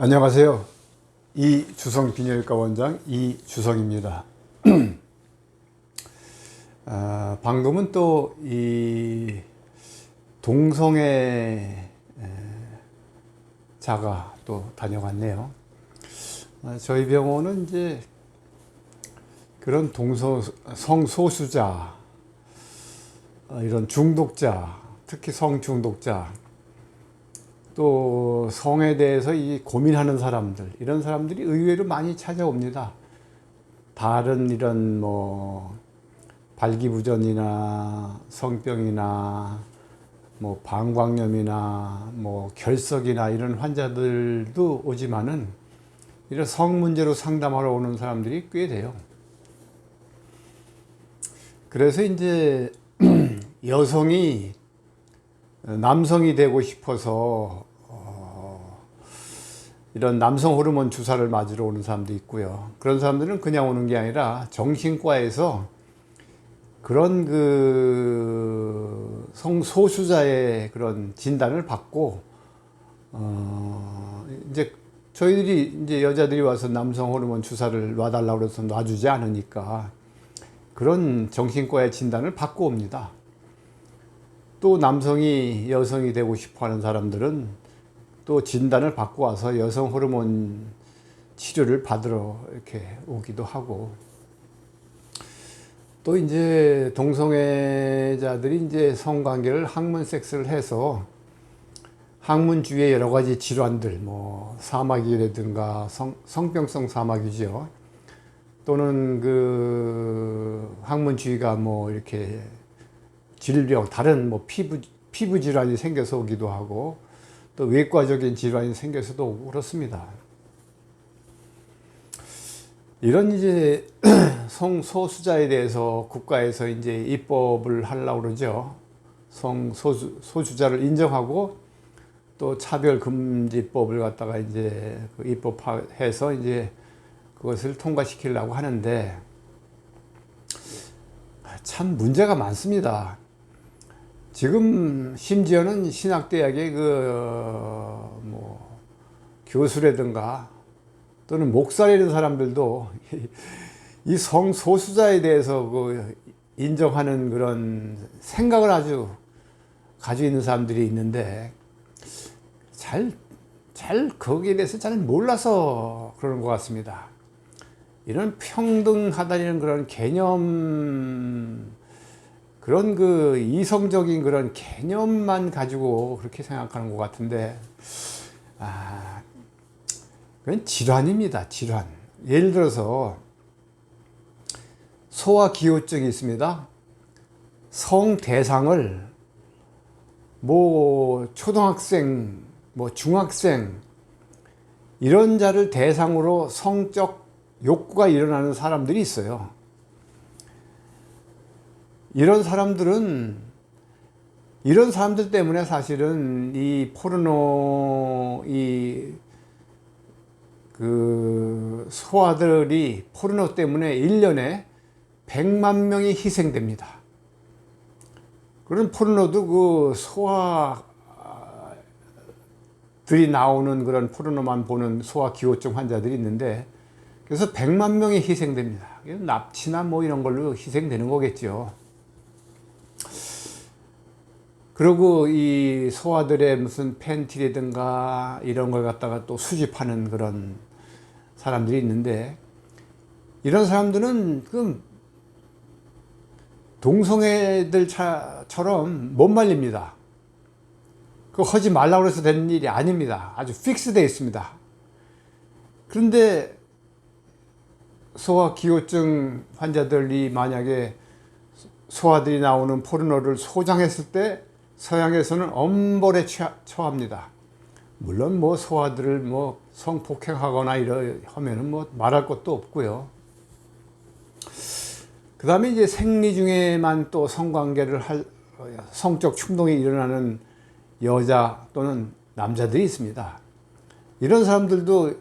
안녕하세요. 이주성 비뇨기과 원장 이주성입니다. 아, 방금은 또 이 동성애 에, 자가 또 다녀갔네요. 아, 저희 병원은 이제 그런 동서 성소수자 어, 이런 중독자 특히 성중독자 또 성에 대해서 이 고민하는 사람들 이런 사람들이 의외로 많이 찾아옵니다. 다른 이런 뭐 발기부전이나 성병이나 뭐 방광염이나 뭐 결석이나 이런 환자들도 오지만은 이런 성 문제로 상담하러 오는 사람들이 꽤 돼요. 그래서 이제 여성이 남성이 되고 싶어서 어, 이런 남성 호르몬 주사를 맞으러 오는 사람도 있고요. 그런 사람들은 그냥 오는 게 아니라 정신과에서 그런 그 성소수자의 그런 진단을 받고 어 이제 저희들이 이제 여자들이 와서 남성 호르몬 주사를 놔달라고 그래서 놔주지 않으니까 그런 정신과의 진단을 받고 옵니다. 또 남성이 여성이 되고 싶어 하는 사람들은 또 진단을 받고 와서 여성 호르몬 치료를 받으러 이렇게 오기도 하고. 또 이제 동성애자들이 이제 성관계를 항문 섹스를 해서 항문 주위의 여러 가지 질환들 뭐 사마귀라든가 성, 성병성 사마귀죠. 또는 그 항문 주위가 뭐 이렇게 질병 다른 뭐 피부 피부 질환이 생겨서 오기도 하고 또 외과적인 질환이 생겨서도 그렇습니다. 이런 이제 성소수자에 대해서 국가에서 이제 입법을 하려고 그러죠. 성소수 소수자를 인정하고 또 차별 금지법을 갖다가 이제 그 입법해서 이제 그것을 통과시키려고 하는데 참 문제가 많습니다. 지금 심지어는 신학대학의 그 뭐 교수라든가 또는 목사라는 사람들도 이 성소수자에 대해서 그 인정하는 그런 생각을 아주 가지고 있는 사람들이 있는데 잘, 잘 거기에 대해서 잘 몰라서 그러는 것 같습니다. 이런 평등하다는 그런 개념 그런 그 이성적인 그런 개념만 가지고 그렇게 생각하는 것 같은데 아 그건 질환입니다 질환 예를 들어서 소아기호증이 있습니다 성 대상을 뭐 초등학생 뭐 중학생 이런 자를 대상으로 성적 욕구가 일어나는 사람들이 있어요. 이런 사람들은 이런 사람들 때문에 사실은 이 포르노 이 그 소아들이 포르노 때문에 1년에 100만 명이 희생됩니다. 그런 포르노도 그 소아들이 나오는 그런 포르노만 보는 소아 기호증 환자들이 있는데 그래서 100만 명이 희생됩니다. 납치나 뭐 이런 걸로 희생되는 거겠죠. 그리고 이 소아들의 무슨 팬티라든가 이런 걸 갖다가 또 수집하는 그런 사람들이 있는데 이런 사람들은 그 동성애들처럼 못 말립니다. 그 하지 말라고 해서 되는 일이 아닙니다. 아주 픽스되어 있습니다. 그런데 소아 기호증 환자들이 만약에 소아들이 나오는 포르노를 소장했을 때 서양에서는 엄벌에 처합니다. 물론 뭐 소아들을 뭐 성폭행하거나 이러 하면은 뭐 말할 것도 없고요. 그 다음에 이제 생리 중에만 또 성관계를 할 성적 충동이 일어나는 여자 또는 남자들이 있습니다. 이런 사람들도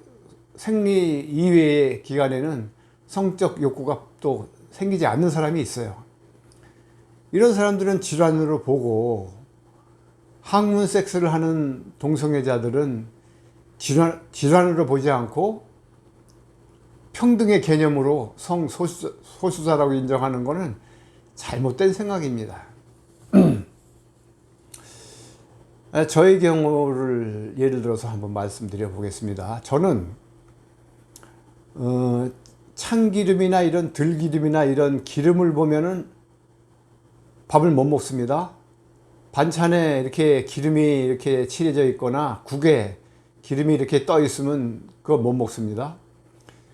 생리 이외의 기간에는 성적 욕구가 또 생기지 않는 사람이 있어요. 이런 사람들은 질환으로 보고 항문 섹스를 하는 동성애자들은 질환, 질환으로 보지 않고 평등의 개념으로 성 소수자, 소수자라고 인정하는 것은 잘못된 생각입니다. 아, 저의 경우를 예를 들어서 한번 말씀드려 보겠습니다. 저는 어, 참기름이나 이런 들기름이나 이런 기름을 보면은 밥을 못 먹습니다. 반찬에 이렇게 기름이 이렇게 칠해져 있거나 국에 기름이 이렇게 떠 있으면 그거 못 먹습니다.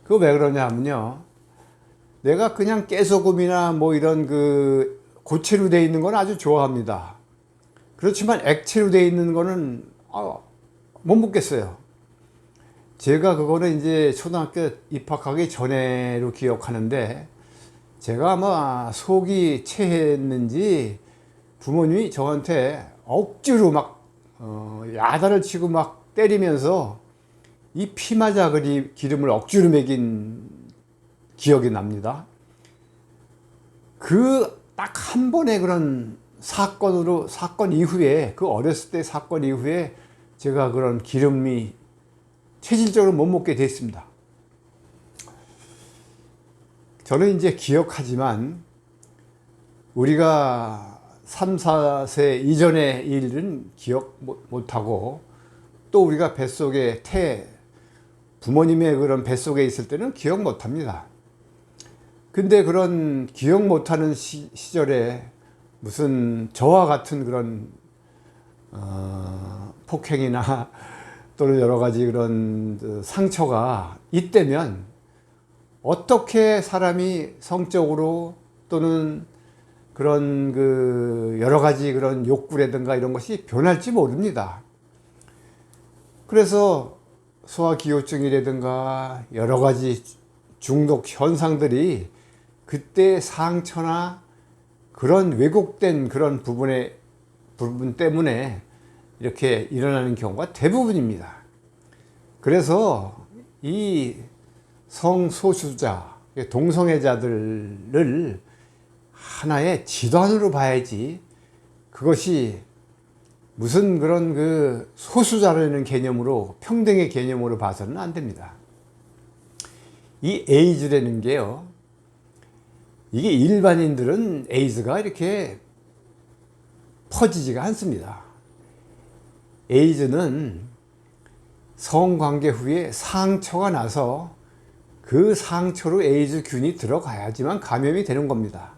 그거 왜 그러냐 하면요. 내가 그냥 깨소금이나 뭐 이런 그 고체로 되어 있는 건 아주 좋아합니다. 그렇지만 액체로 되어 있는 거는 아, 못 먹겠어요. 제가 그거는 이제 초등학교 입학하기 전에로 기억하는데 제가 아마 속이 체했는지 부모님이 저한테 억지로 막 어, 야단을 치고 막 때리면서 이 피마자 그리 기름을 억지로 먹인 기억이 납니다. 그 딱 한 번의 그런 사건으로 사건 이후에 그 어렸을 때 사건 이후에 제가 그런 기름이 체질적으로 못 먹게 됐습니다. 저는 이제 기억하지만 우리가 3, 4세 이전의 일은 기억 못하고 또 우리가 뱃속에 태, 부모님의 그런 뱃속에 있을 때는 기억 못합니다. 근데 그런 기억 못하는 시, 절에 무슨 저와 같은 그런 어, 폭행이나 또는 여러 가지 그런 그 상처가 있다면 어떻게 사람이 성적으로 또는 그런 그 여러 가지 그런 욕구라든가 이런 것이 변할지 모릅니다. 그래서 소화기호증이라든가 여러 가지 중독 현상들이 그때 상처나 그런 왜곡된 그런 부분의 부분 때문에 이렇게 일어나는 경우가 대부분입니다. 그래서 이 성소수자, 동성애자들을 하나의 지단으로 봐야지 그것이 무슨 그런 그 소수자라는 개념으로 평등의 개념으로 봐서는 안 됩니다. 이 에이즈라는 게요. 이게 일반인들은 에이즈가 이렇게 퍼지지가 않습니다. 에이즈는 성관계 후에 상처가 나서 그 상처로 에이즈균이 들어가야지만 감염이 되는 겁니다.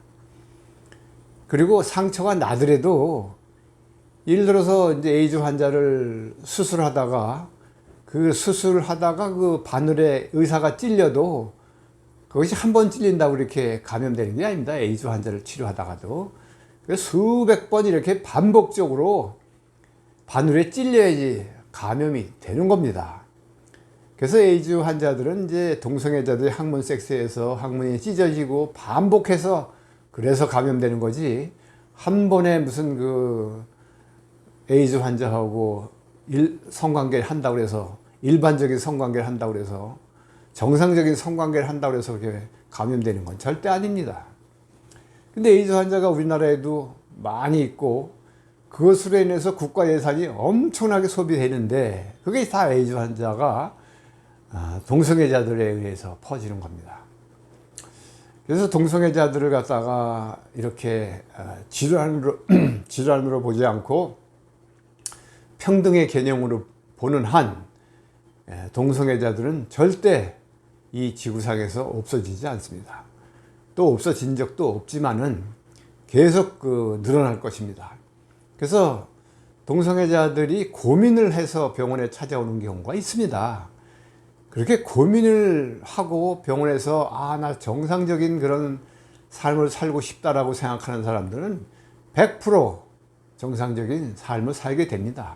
그리고 상처가 나더라도 예를 들어서 이제 에이즈 환자를 수술하다가 그 수술하다가 그 바늘에 의사가 찔려도 그것이 한 번 찔린다고 이렇게 감염되는 게 아닙니다. 에이즈 환자를 치료하다가도. 수백 번 이렇게 반복적으로 바늘에 찔려야지 감염이 되는 겁니다. 그래서 에이즈 환자들은 이제 동성애자들이 항문 섹스에서 항문이 찢어지고 반복해서 그래서 감염되는 거지 한 번에 무슨 그 에이즈 환자하고 일, 성관계를 한다고 해서 일반적인 성관계를 한다고 해서 정상적인 성관계를 한다고 해서 그렇게 감염되는 건 절대 아닙니다. 근데 에이즈 환자가 우리나라에도 많이 있고 그것으로 인해서 국가 예산이 엄청나게 소비되는데 그게 다 에이즈 환자가 아, 동성애자들에 의해서 퍼지는 겁니다. 그래서 동성애자들을 갖다가 이렇게 아, 질환으로, 질환으로 보지 않고 평등의 개념으로 보는 한 예, 동성애자들은 절대 이 지구상에서 없어지지 않습니다. 또 없어진 적도 없지만은 계속 그 늘어날 것입니다. 그래서 동성애자들이 고민을 해서 병원에 찾아오는 경우가 있습니다. 그렇게 고민을 하고 병원에서 아, 나 정상적인 그런 삶을 살고 싶다라고 생각하는 사람들은 100% 정상적인 삶을 살게 됩니다.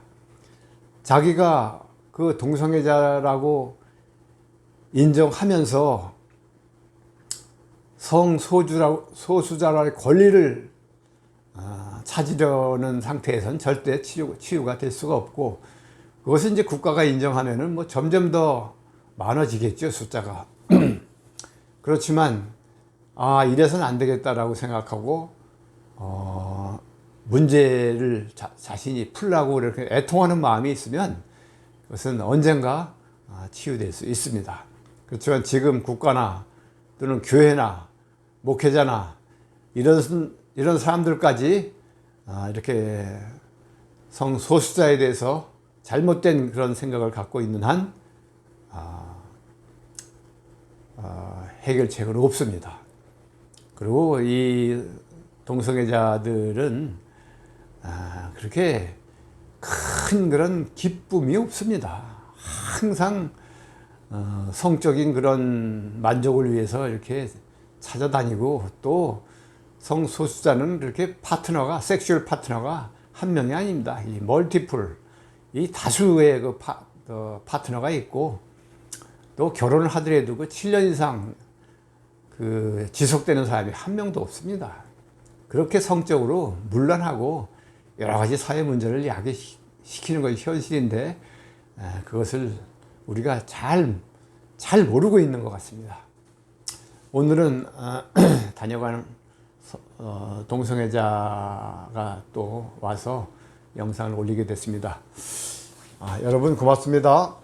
자기가 그 동성애자라고 인정하면서 소수자랄 권리를 어, 찾으려는 상태에서는 절대 치유, 치유가 될 수가 없고 그것을 이제 국가가 인정하면은 뭐 점점 더 많아지겠죠 숫자가 그렇지만 아 이래서는 안 되겠다라고 생각하고 어, 문제를 자, 자신이 풀라고 이렇게 애통하는 마음이 있으면 그것은 언젠가 아, 치유될 수 있습니다. 그렇지만 지금 국가나 또는 교회나 목회자나 이런 이런 사람들까지 아, 이렇게 성소수자에 대해서 잘못된 그런 생각을 갖고 있는 한 해결책은 없습니다. 그리고 이 동성애자들은 아, 그렇게 큰 그런 기쁨이 없습니다. 항상 어, 성적인 그런 만족을 위해서 이렇게 찾아다니고 또 성소수자는 그렇게 파트너가 섹슈얼 파트너가 한 명이 아닙니다. 이 멀티플 이 다수의 그 파, 어, 파트너가 있고 또 결혼을 하더라도 그 7년 이상 그 지속되는 사람이 한 명도 없습니다. 그렇게 성적으로 물란하고 여러 가지 사회 문제를 야기시키는 것이 현실인데 에, 그것을 우리가 잘, 잘 모르고 있는 것 같습니다. 오늘은 어, 서- 어, 동성애자가 또 와서 영상을 올리게 됐습니다. 아, 여러분 고맙습니다.